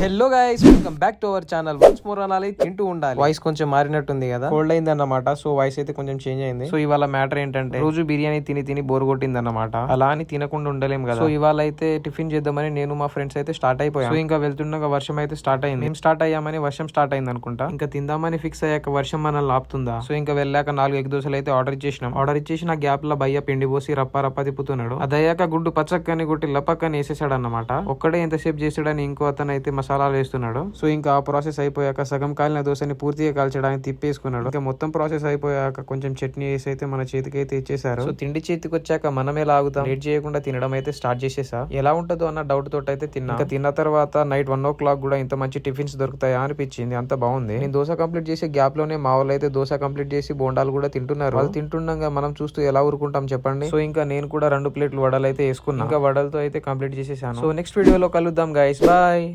Hello guys welcome back to our channel once more అనాలి తింటూ ఉండాలి. వాయిస్ కొంచెం మారినట్టుంది కదా? కోల్డ్ అయింది అన్నమాట సో వాయిస్ అయితే కొంచెం చేంజ్ అయింది. సో ఇవాళ మ్యాటర్ ఏంటంటే రోజు బిర్యానీ తిని తిని బోర్ కొట్టింది అన్నమాట అలా అని తినకుండా ఉండలేం కదా? సో ఇవాళ అయితే టిఫిన్ చేద్దామని నేను మా ఫ్రెండ్స్ అయితే స్టార్ట్ అయిపోయాం. సో ఇంకా వెళ్తుండగా వర్షం అయితే స్టార్ట్ అయింది. మేము స్టార్ట్ అయ్యామని వర్షం స్టార్ట్ అయింది అనుకుంటా ఇంకా తిందామని ఫిక్స్ అయ్యాక వర్షం మనల్ని ఆపుతుందా సో ఇంకా వెళ్ళాక నాలుగు ఎగ్ దోశలు అయితే ఆర్డర్ ఇచ్చేసినాం. ఆర్డర్ ఇచ్చేసి నా గ్యాప్లో భయ్య పిండి పోసి రప్ప రప్ప తిప్పుతున్నాడు. అదయ్యాక గుడ్డు పచ్చక్కని కొట్టి లపక్కని వేసేసాడు అన్నమాట ఒక్కడే ఎంతసేపు చేసాడని ఇంకో అతను అయితే మసాలాలు వేస్తున్నాడు. సో ఇంకా ఆ ప్రాసెస్ అయిపోయాక సగం కాలిన దోశని పూర్తిగా కాల్చడానికి తిప్పేసుకున్నాడు. ఇంకా మొత్తం ప్రాసెస్ అయిపోయాక కొంచెం చట్నీ వేసి అయితే మన చేతికి అయితే ఇచ్చేసారు సో తిండి చేతికి వచ్చాక మనమే లాగుతాం. లేట్ చేయకుండా తినడం అయితే స్టార్ట్ చేసేసా. ఎలా ఉంటుందో అన్న డౌట్ తోట అయితే తిన్నా. ఇంకా తిన్న తర్వాత నైట్ వన్ ఓ క్లాక్ కూడా ఇంత మంచి టిఫిన్స్ దొరుకుతాయా అనిపించింది. అంత బాగుంది. నేను దోశ కంప్లీట్ చేసే గ్యాప్లోనే మా వాళ్ళు అయితే దోశ కంప్లీట్ చేసి బోండాలు కూడా తింటున్నారు. వాళ్ళు తింటుండగా మనం చూస్తూ ఎలా ఊరుకుంటాం చెప్పండి. సో ఇంకా నేను కూడా రెండు ప్లేట్లు వడలు అయితే వేసుకున్నాను ఇంకా వడలతో అయితే కంప్లీట్ చేసేసాను. సో నెక్స్ట్ వీడియోలో కలుద్దాం గైస్ బాయ్